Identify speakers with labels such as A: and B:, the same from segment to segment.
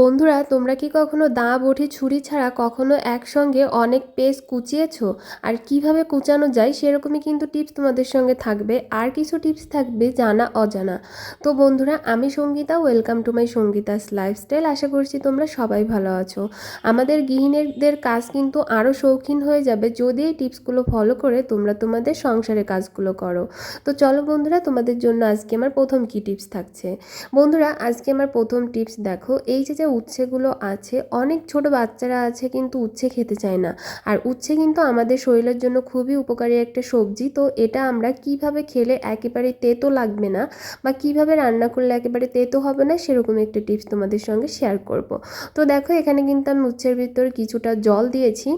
A: বন্ধুরা, তোমরা কি কখনো দা বটি, ছুরি ছাড়া কখনো একসঙ্গে অনেক পেস্ট কুচিয়েছ? আর কীভাবে কুচানো যায় সেরকমই কিন্তু টিপস তোমাদের সঙ্গে থাকবে। আর কিছু টিপস থাকবে জানা, অজানা। তো বন্ধুরা, আমি Sangeeta, welcome to my Sangeeta's lifestyle. আশা করছি তোমরা সবাই ভালো আছো। আমাদের গৃহিণীদের কাজ কিন্তু আরও শৌখিন হয়ে যাবে যদি এই টিপসগুলো ফলো করে তোমরা তোমাদের সংসারে কাজগুলো করো। তো চলো বন্ধুরা, তোমাদের জন্য আজকে আমার প্রথম কি টিপস থাকছে? বন্ধুরা, আজকে আমার প্রথম টিপস দেখো। এই যে যে উচ্ছেগুলো আছে, অনেক ছোট বাচ্চারা আছে কিন্তু উচ্ছে খেতে চায় না। আর উচ্ছে কিন্তু আমাদের শরীরের জন্য খুবই উপকারী একটা সবজি। তো এটা আমরা কীভাবে খেলে একেবারে তেতো লাগবে না বা কীভাবে রান্না করলে একেবারে তেতো হবে না সেরকম একটা টিপস তোমাদের সঙ্গে শেয়ার করব। তো দেখো এখানে কিন্তু আমি উচ্ছের ভিতর কিছুটা জল দিয়েছি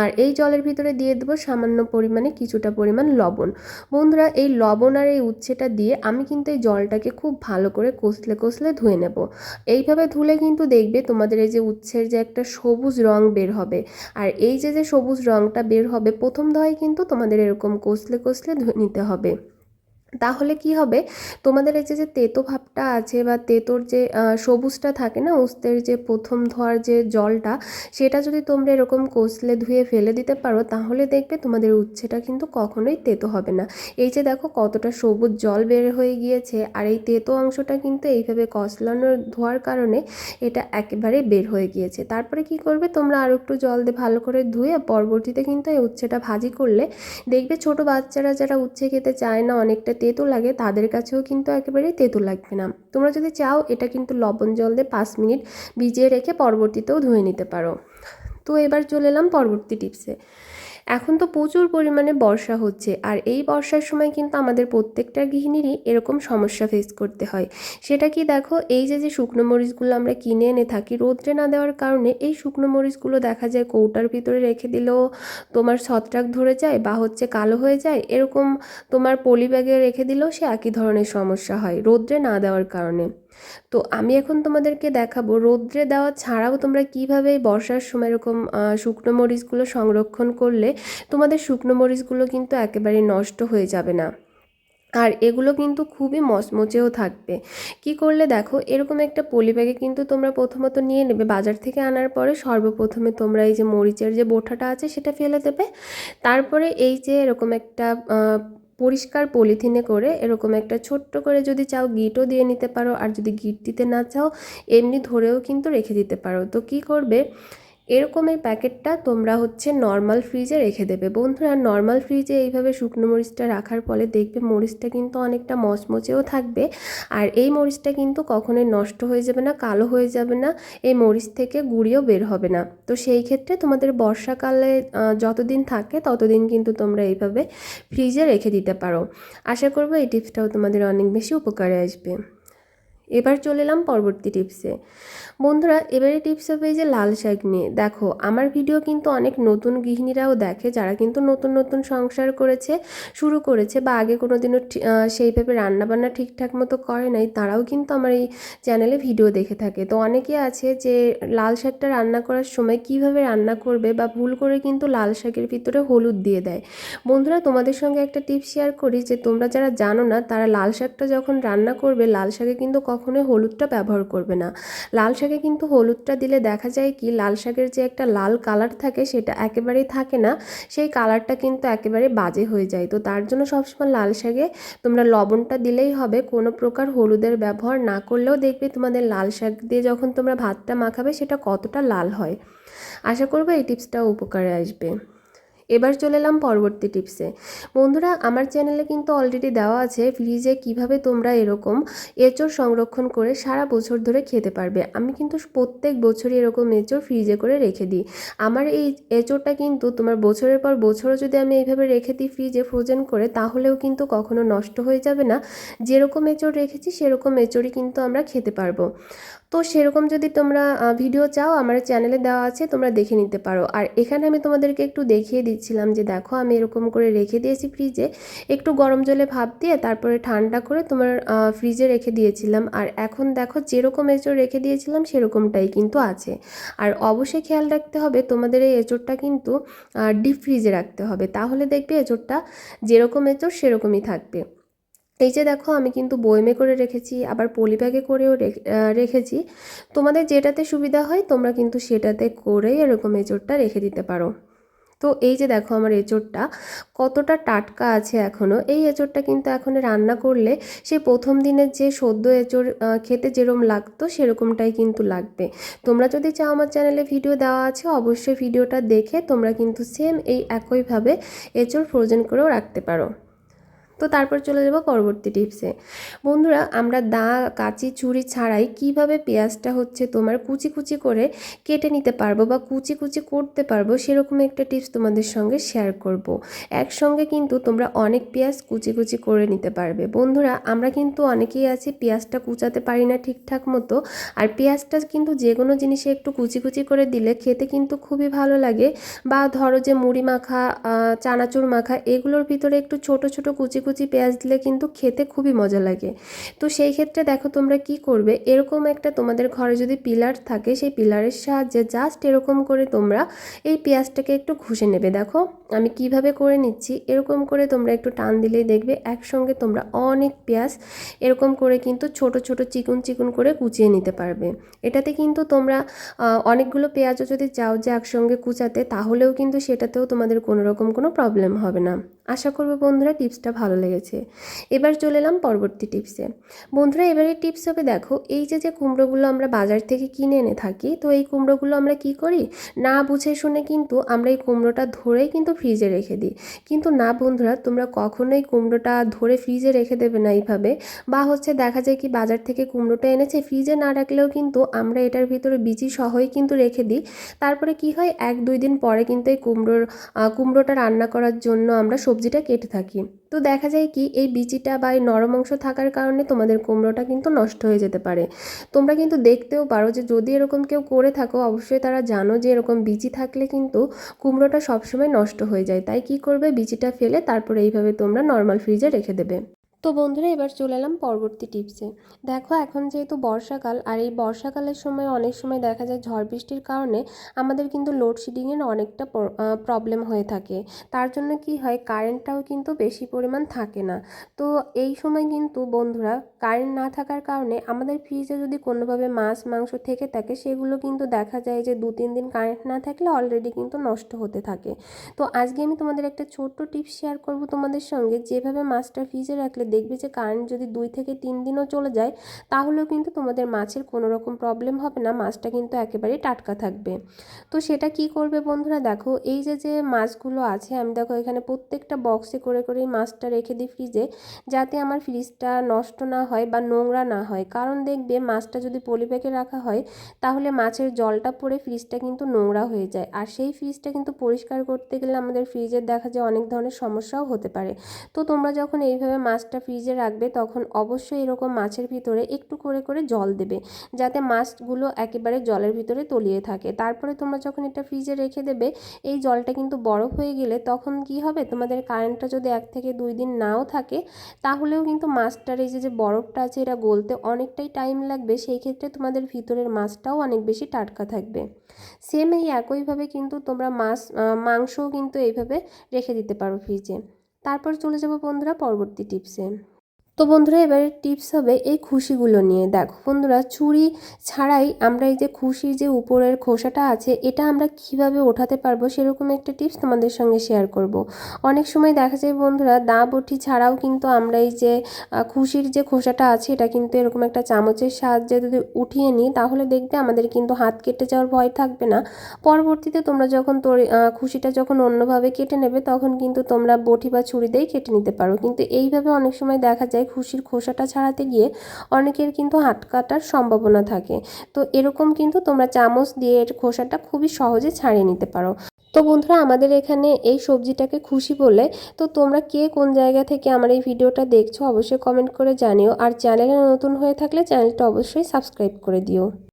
A: আর এই জলের ভিতরে দিয়ে দেবো সামান্য পরিমাণে কিছুটা পরিমাণ লবণ। বন্ধুরা, এই লবণ আর এই উচ্ছেটা দিয়ে আমি কিন্তু এই জলটাকে খুব ভালো করে কষলে কষলে ধুয়ে নেব। এইভাবে ধুলে কিন্তু দেখবে তোমাদের এই যে উচ্ছের যে একটা সবুজ রং বের হবে। আর এই যে যে সবুজ রংটা বের হবে, প্রথম দহায় কিন্তু তোমাদের এরকম কষলে কষলে নিতে হবে। তাহলে কি হবে? তোমাদের এই যে যে তেতো ভাবটা আছে বা তেতোর যে সবুজটা থাকে না, উস্তের যে প্রথম ধোয়ার যে জলটা, সেটা যদি তোমরা এরকম কষলে ধুয়ে ফেলে দিতে পারো, তাহলে দেখবে তোমাদের উচ্ছেটা কিন্তু কখনোই তেতো হবে না। এই যে দেখো কতটা সবুজ জল বের হয়ে গিয়েছে, আর এই তেতো অংশটা কিন্তু এইভাবে কষলানোর ধোয়ার কারণে এটা একেবারে বের হয়ে গিয়েছে। তারপরে কি করবে? তোমরা আরও একটু জল দিয়ে ভালো করে ধুয়ে পরবর্তীতে কিন্তু এই উচ্ছেটা ভাজি করলে, দেখবে ছোট বাচ্চারা যারা উচ্ছে খেতে চায় না, অনেকটা তেতো লাগে, তাদের কাছেও কিন্তু একেবারে তেতো লাগবে না। তোমরা যদি চাও, এটা কিন্তু লবণ জল দিয়ে পাঁচ মিনিট ভিজিয়ে রেখে পরবর্তীতেও ধুয়ে নিতে পারো। তো এবার চলে এলাম পরবর্তী টিপসে। এখন তো প্রচুর পরিমাণে বর্ষা হচ্ছে, আর এই বর্ষার সময় কিন্তু আমাদের প্রত্যেকটা গৃহিণীরই এরকম সমস্যা ফেস করতে হয়। সেটা কি দেখো, এই যে যে শুকনো মরিচগুলো আমরা কিনে এনে থাকি, রোদ্রে না দেওয়ার কারণে এই শুকনো মরিচগুলো দেখা যায় কৌটার ভিতরে রেখে দিলেও তোমার ছত্রাক ধরে যায় বা হচ্ছে কালো হয়ে যায়, এরকম তোমার পলি ব্যাগে রেখে দিলেও সে একই ধরনের সমস্যা হয়, রোদ্রে না দেওয়ার কারণে। তো আমি এখন তোমাদেরকে দেখাবো, রৌদ্রে দেওয়া ছাড়াও তোমরা কীভাবে বর্ষার সময় এরকম শুকনো মরিচগুলো সংরক্ষণ করলে তোমাদের শুকনো মরিচগুলো কিন্তু একেবারে নষ্ট হয়ে যাবে না। আর এগুলো কিন্তু খুবই মচমচেও থাকবে। কি করলে দেখো, এরকম একটা পলি ব্যাগে কিন্তু তোমরা প্রথমত নিয়ে নেবে, বাজার থেকে আনার পরে সর্বপ্রথমে তোমরা এই যে মরিচের যে বোঠাটা আছে সেটা ফেলে দেবে। তারপরে এই যে এরকম একটা পরিষ্কার পলিথিনে করে এরকম একটা ছোট্ট করে যদি চাও গিটও দিয়ে নিতে পারো, আর যদি গিট দিতে না চাও, এমনি ধরেও কিন্তু রেখে দিতে পারো। তো কি করবে? এরকম এই প্যাকেটটা তোমরা হচ্ছে নর্মাল ফ্রিজে রেখে দেবে। বন্ধুরা নর্মাল ফ্রিজে এইভাবে শুকনো মরিচটা রাখার ফলে দেখবে মরিচটা কিন্তু অনেকটা মচমচেও থাকবে। আর এই মরিচটা কিন্তু কখনোই নষ্ট হয়ে যাবে না, কালো হয়ে যাবে না, এই মরিচ থেকে গুঁড়িও বের হবে না। তো সেই ক্ষেত্রে তোমাদের বর্ষাকালে যতদিন থাকে ততদিন কিন্তু তোমরা এইভাবে ফ্রিজে রেখে দিতে পারো। আশা করব এই টিপসটাও তোমাদের অনেক বেশি উপকারে আসবে। এবার চলে এলাম পরবর্তী টিপসে বন্ধুরা, এবারে টিপস হবে যে লাল শাক নিয়ে, দেখো, আমার ভিডিও কিন্তু অনেক নতুন গৃহিণীরাও দেখে, যারা কিন্তু নতুন নতুন সংসার করেছে, শুরু করেছে বা আগে কোনো দিনও সেইভাবে রান্নাবান্না ঠিকঠাক মতো করে নাই, তারাও কিন্তু আমার এই চ্যানেলে ভিডিও দেখে থাকে। তো অনেকে আছে যে লাল শাকটা রান্না করার সময় কীভাবে রান্না করবে বা ভুল করে কিন্তু লাল শাকের ভিতরে হলুদ দিয়ে দেয়। বন্ধুরা, তোমাদের সঙ্গে একটা টিপস শেয়ার করি যে তোমরা যারা জানো না, তারা লাল শাকটা যখন রান্না করবে, লাল শাকে কিন্তু কখনোই হলুদটা ব্যবহার করবে না। লাল শাকে কিন্তু হলুদটা দিলে দেখা যায় কি, লাল শাকের যে একটা লাল কালার থাকে সেটা একেবারেই থাকে না। সেই কালারটা কিন্তু একেবারে বাজে হয়ে যায়। তো তার জন্য সবসময় লাল শাকে তোমরা লবণটা দিলেই হবে। কোনো প্রকার হলুদের ব্যবহার না করলেও দেখবে তোমাদের লাল শাক দিয়ে যখন তোমরা ভাতটা মাখাবে সেটা কতটা লাল হয়। আশা করব এই টিপসটাও উপকারে আসবে। এবার চলে এলাম পরবর্তী টিপসে। বন্ধুরা, আমার চ্যানেলে কিন্তু অলরেডি দেওয়া আছে ফ্রিজে কীভাবে তোমরা এরকম এঁচড় সংরক্ষণ করে সারা বছর ধরে খেতে পারবে। আমি কিন্তু প্রত্যেক বছরই এরকম এঁচড় ফ্রিজে করে রেখে দিই। আমার এই এঁচড়টা কিন্তু তোমার বছরের পর বছরও যদি আমি এইভাবে রেখে দিই ফ্রিজে ফ্রোজেন করে, তাহলেও কিন্তু কখনো নষ্ট হয়ে যাবে না। যেরকম এঁচড় রেখেছি, সেরকম এঁচড়ই কিন্তু আমরা খেতে পারব। তো সেরকম যদি তোমরা ভিডিও চাও, আমার চ্যানেলে দেওয়া আছে, তোমরা দেখে নিতে পারো। আর এখানে আমি তোমাদেরকে একটু দেখিয়ে দিচ্ছিলাম যে দেখো আমি এরকম করে রেখে দিয়েছি ফ্রিজে একটু গরম জলে ভাপ দিয়ে তারপরে ঠান্ডা করে তোমার ফ্রিজে রেখে দিয়েছিলাম। আর এখন দেখো যেরকম এঁচড় রেখে দিয়েছিলাম সেরকমটাই কিন্তু আছে। আর অবশ্যই খেয়াল রাখতে হবে তোমাদের এই এঁচড়টা কিন্তু ডিপ ফ্রিজে রাখতে হবে। তাহলে দেখবে এঁচড়টা যেরকম এঁচড় সেরকমই থাকবে। এই যে দেখো আমি কিন্তু বয়মে করে রেখেছি, আবার পলি ব্যাগে করেও রেখে- রেখেছি। তোমাদের যেটাতে সুবিধা হয় তোমরা কিন্তু সেটাতে করে এরকম এঁচোড়টা রেখে দিতে পারো। তো এই যে দেখো আমার এঁচোড়টা কতটা টাটকা আছে এখনও এই এঁচোড়টা কিন্তু এখন রান্না করলে সে প্রথম দিনের যে সদ্য এঁচোড় খেতে যেরকম লাগতো সেরকমটাই কিন্তু লাগবে। তোমরা যদি চাও আমার চ্যানেলে ভিডিও দেওয়া আছে অবশ্যই ভিডিওটা দেখে তোমরা কিন্তু সেম এই একইভাবে এঁচোড় ফ্রোজেন করেও রাখতে পারো। তো তারপর চলে যাব পরবর্তী টিপসে বন্ধুরা, আমরা দা, কাঁচি, ছুরি ছাড়াই কীভাবে পেঁয়াজটা হচ্ছে তোমার কুচি কুচি করে কেটে নিতে পারব বা কুচি কুচি করতে পারব সেরকম একটা টিপস তোমাদের সঙ্গে শেয়ার করব। একসঙ্গে কিন্তু তোমরা অনেক পেঁয়াজ কুচি কুচি করে নিতে পারবে। বন্ধুরা, আমরা কিন্তু অনেকেই আছি পেঁয়াজটা কুচাতে পারি না ঠিকঠাক মতো। আর পেঁয়াজটা কিন্তু যে কোনো জিনিসে একটু কুচি কুচি করে দিলে খেতে কিন্তু খুবই ভালো লাগে। বা ধরো যে মুড়ি মাখা চানাচুর মাখা, এগুলোর ভিতরে একটু ছোট ছোট কুচি কুচি পেঁয়াজ দিলে কিন্তু খেতে খুবই মজা লাগে। তো সেই ক্ষেত্রে দেখো তোমরা কি করবে? এরকম একটা তোমাদের ঘরে যদি পিলার থাকে, সেই পিলারের সাহায্যে জাস্ট এরকম করে তোমরা এই পেঁয়াজটাকে একটু ঘষে নেবে। দেখো, আমি কীভাবে করে নিচ্ছি? এরকম করে তোমরা একটু টান দিলেই দেখবে একসঙ্গে তোমরা অনেক পেঁয়াজ এরকম করে কিন্তু ছোট ছোট চিকুন চিকুন করে কুচিয়ে নিতে পারবে। এটাতে কিন্তু তোমরা অনেকগুলো পেঁয়াজও যদি চাও যে একসঙ্গে কুচাতে, তাহলেও কিন্তু সেটাতেও তোমাদের কোনো রকম কোনো প্রবলেম হবে না। আশা করব বন্ধুরা টিপসটা ভালো লেগেছে। এবার চলে এলাম পরবর্তী টিপসে। বন্ধুরা, এবারে টিপস হবে দেখো, এই যে যে কুমড়োগুলো আমরা বাজার থেকে কিনে এনে থাকি, তো এই কুমড়োগুলো আমরা কি করি? না বুঝে শুনে কিন্তু আমরা এই কুমড়োটা ধরেই কিন্তু ফ্রিজে রেখে দিই। কিন্তু না বন্ধুরা, তোমরা কখনোই কুমড়োটা ধরে ফ্রিজে রেখে দেবে না এইভাবে। বা হচ্ছে দেখা যায় কি, বাজার থেকে কুমড়োটা এনেছে, ফ্রিজে না রাখলেও কিন্তু আমরা এটার ভিতরে বিচি সহই কিন্তু রেখে দিই। তারপরে কি হয়, এক দুই দিন পরে কিন্তু এই কুমড়োর কুমড়োটা রান্না করার জন্য আমরা সবজিটা কেটে থাকি। তো দেখা যায় কি, এই বিচিটা বা এই নরম অংশ থাকার কারণে তোমাদের কুমড়োটা কিন্তু নষ্ট হয়ে যেতে পারে। তোমরা কিন্তু দেখতেও পারো যে যদি এরকম কেউ করে থাকো, অবশ্যই তারা জানো যে এরকম বিচি থাকলে কিন্তু কুমড়োটা সবসময় নষ্ট হয়ে যায়। তাই কি করবে? বিচিটা ফেলে তারপরে এইভাবে তোমরা নর্মাল ফ্রিজে রেখে দেবে। তো বন্ধুরা, এবার চলে এলাম পরবর্তী টিপসে। দেখো, এখন যেহেতু বর্ষাকাল, আর এই বর্ষাকালের সময় অনেক সময় দেখা যায় ঝড় বৃষ্টির কারণে আমাদের কিন্তু লোডশেডিংয়ের অনেকটা প্রবলেম হয়ে থাকে। তার জন্য কি হয় কারেন্টটাও কিন্তু বেশি পরিমাণ থাকে না। তো এই সময় কিন্তু বন্ধুরা কারেন্ট না থাকার কারণে আমাদের ফ্রিজে যদি কোনোভাবে মাছ, মাংস থেকে থাকে, সেগুলো কিন্তু দেখা যায় যে দু, তিন দিন কারেন্ট না থাকলে অলরেডি কিন্তু নষ্ট হতে থাকে। তো আজকে আমি তোমাদের একটা ছোট্ট টিপস শেয়ার করব তোমাদের সঙ্গে, যেভাবে মাছটা ফ্রিজে রাখলে দেখবে যে কারেন্ট যদি দুই থেকে তিন দিনও চলে যায়, তাহলেও কিন্তু তোমাদের মাছের কোনো রকম প্রবলেম হবে না, মাছটা কিন্তু একেবারেই টাটকা থাকবে। তো সেটা কি করবে বন্ধুরা? দেখো, এই যে যে মাছগুলো আছে, আমি দেখো এখানে প্রত্যেকটা বক্সে করে করে মাছটা রেখে দিই ফ্রিজে যাতে আমার ফ্রিজটা নষ্ট না হয় বা নোংরা না হয়। কারণ দেখবে মাছটা যদি পলিব্যাগে রাখা হয়, তাহলে মাছের জলটা পড়ে ফ্রিজটা কিন্তু নোংরা হয়ে যায়। আর সেই ফ্রিজটা কিন্তু পরিষ্কার করতে গেলে আমাদের ফ্রিজের দেখা যায় অনেক ধরনের সমস্যাও হতে পারে। তো তোমরা যখন এইভাবে মাছটা ফ্রিজে রাখবে, তখন অবশ্যই এরকম মাছের ভিতরে একটু করে করে জল দেবে। যাতে মাছগুলো একেবারে জলের ভিতরে তলিয়ে থাকে। তারপরে তোমরা যখন এটা ফ্রিজে রেখে দেবে, এই জলটা কিন্তু বরফ হয়ে গেলে তখন কি হবে? তোমাদের কারেন্টটা যদি এক থেকে দুই দিন নাও থাকে, তাহলেও কিন্তু মাছটার এই যে যে বরফটা আছে, এটা গলতে অনেকটাই টাইম লাগবে। সেই ক্ষেত্রে তোমাদের ভিতরের মাছটাও অনেক বেশি টাটকা থাকবে। সেম এই একইভাবে কিন্তু তোমরা মাছ মাংসও কিন্তু এইভাবে রেখে দিতে পারো ফ্রিজে। তারপর চলে যাব বন্ধুরা পরবর্তী টিপসে। তো বন্ধুরা, এবারে টিপস হবে এই খুশিগুলো নিয়ে। দেখো বন্ধুরা ছুরি ছাড়াই আমরা এই যে খুশির যে উপরের খোসাটা আছে, এটা আমরা কীভাবে ওঠাতে পারব সেরকম একটা টিপস তোমাদের সঙ্গে শেয়ার করব। অনেক সময় দেখা যায় বন্ধুরা দা বটি ছাড়াও কিন্তু আমরা এই যে খুশির যে খোসাটা আছে, এটা কিন্তু এরকম একটা চামচের সাহায্যে যদি উঠিয়ে নিই, তাহলে দেখবে আমাদের কিন্তু হাত কেটে যাওয়ার ভয় থাকবে না। পরবর্তীতে তোমরা যখন তোর খুশিটা যখন অন্যভাবে কেটে নেবে, তখন কিন্তু তোমরা বটি বা ছুরি দিয়েই কেটে নিতে পারো। কিন্তু এইভাবে অনেক সময় দেখা যায় খুশির খোসাটা ছাড়াতে গিয়ে অনেকের কিন্তু হাত কাটার সম্ভাবনা থাকে। তো এরকম কিন্তু তোমরা চামচ দিয়ে এর খোসাটা খুবই সহজে ছাড়িয়ে নিতে পারো। তো বন্ধুরা, আমাদের এখানে এই সবজিটাকে খুশি বলে, তো তোমরা কে কোন জায়গা থেকে আমার এই ভিডিওটা দেখছ অবশ্যই কমেন্ট করে জানিও। আর চ্যানেলে নতুন হয়ে থাকলে চ্যানেলটা অবশ্যই সাবস্ক্রাইব করে দিও।